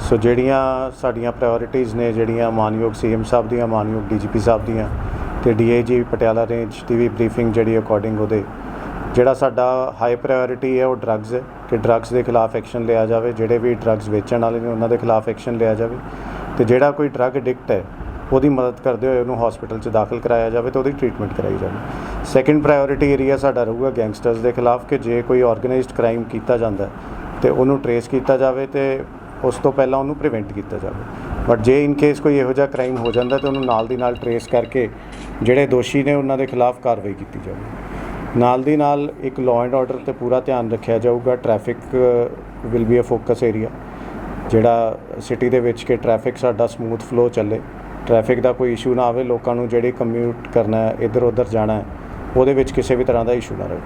ਸੋ ਜਿਹੜੀਆਂ ਸਾਡੀਆਂ ਪ੍ਰਾਇੋਰਟੀਆਂ ਨੇ ਜਿਹੜੀਆਂ ਮਾਨਯੋਗ ਸੀਐਮ ਸਾਹਿਬ ਦੀਆਂ ਮਾਨਯੋਗ ਡੀਜੀਪੀ ਸਾਹਿਬ ਦੀਆਂ ਤੇ ਡੀਆਈਜੀ ਪਟਿਆਲਾ ਰੇਂਜ ਦੀ ਵੀ ਬਰੀਫਿੰਗ ਜਿਹੜੀ ਅਕੋਰਡਿੰਗ ਉਹਦੇ ਜਿਹੜਾ ਸਾਡਾ ਹਾਈ ਪ੍ਰਾਇੋਰਟੀ ਹੈ ਉਹ ਡਰੱਗਸ ਹੈ ਕਿ ਡਰੱਗਸ ਦੇ ਖਿਲਾਫ ਐਕਸ਼ਨ ਲਿਆ ਜਾਵੇ ਜਿਹੜੇ ਵੀ ਡਰੱਗਸ ਵੇਚਣ ਵਾਲੇ ਨੇ ਉਹਨਾਂ ਦੇ ਖਿਲਾਫ ਐਕਸ਼ਨ ਲਿਆ ਜਾਵੇ ਤੇ ਜਿਹੜਾ ਕੋਈ ਡਰੱਗ ਐਡਿਕਟ ਹੈ ਉਹਦੀ ਮਦਦ ਕਰਦੇ ਹੋਏ ਉਹਨੂੰ ਹਸਪੀਟਲ 'ਚ ਦਾਖਲ ਕਰਾਇਆ ਜਾਵੇ ਤੇ ਉਹਦੀ ਟ੍ਰੀਟਮੈਂਟ ਕਰਾਈ ਜਾਵੇ। ਸੈਕੰਡ ਪ੍ਰਾਇੋਰਟੀ ਏਰੀਆ ਸਾਡਾ ਰਹੂਗਾ ਗੈਂਗਸਟਰਸ ਦੇ ਖਿਲਾਫ ਕਿ ਜੇ ਕੋਈ ਆਰਗੇਨਾਈਜ਼ਡ ਕ੍ਰਾਈਮ ਕੀਤਾ ਜਾਂਦਾ ਹੈ, ਤੇ ਉਹਨੂੰ ਟਰੇਸ ਕੀਤਾ ਜਾਵੇ ਤੇ ਉਸ ਤੋਂ ਪਹਿਲਾਂ ਉਹਨੂੰ ਪ੍ਰੀਵੈਂਟ ਕੀਤਾ ਜਾਵੇ। ਬਟ ਜੇ ਇਨ ਕੇਸ ਕੋਈ ਇਹੋ ਜਿਹਾ ਕ੍ਰਾਈਮ ਹੋ ਜਾਂਦਾ ਤਾਂ ਉਹਨੂੰ ਨਾਲ ਦੀ ਨਾਲ ਟਰੇਸ ਕਰਕੇ ਜਿਹੜੇ ਦੋਸ਼ੀ ਨੇ ਉਹਨਾਂ ਦੇ ਖਿਲਾਫ ਕਾਰਵਾਈ ਕੀਤੀ ਜਾਵੇ। ਨਾਲ ਦੀ ਨਾਲ ਇੱਕ ਲਾਅ ਐਂਡ ਆਰਡਰ ਤੇ ਪੂਰਾ ਧਿਆਨ ਰੱਖਿਆ ਜਾਊਗਾ। Traffic will be uh focus area ਜਿਹੜਾ ਸਿਟੀ ਦੇ ਵਿੱਚ ਕਿ ਟ੍ਰੈਫਿਕ ਸਾਡਾ ਸਮੂਥ ਫਲੋ ਚੱਲੇ। ਟ੍ਰੈਫਿਕ ਦਾ ਕੋਈ ਇਸ਼ੂ ਨਾ ਆਵੇ। ਲੋਕਾਂ ਨੂੰ ਜਿਹੜੇ ਕਮਿਊਟ ਕਰਨਾ ਹੈ ਇੱਧਰ ਉੱਧਰ ਜਾਣਾ ਹੈ, ਉਹਦੇ ਵਿੱਚ ਕਿਸੇ ਵੀ ਤਰ੍ਹਾਂ ਦਾ ਇਸ਼ੂ ਨਾ ਰਹੇ।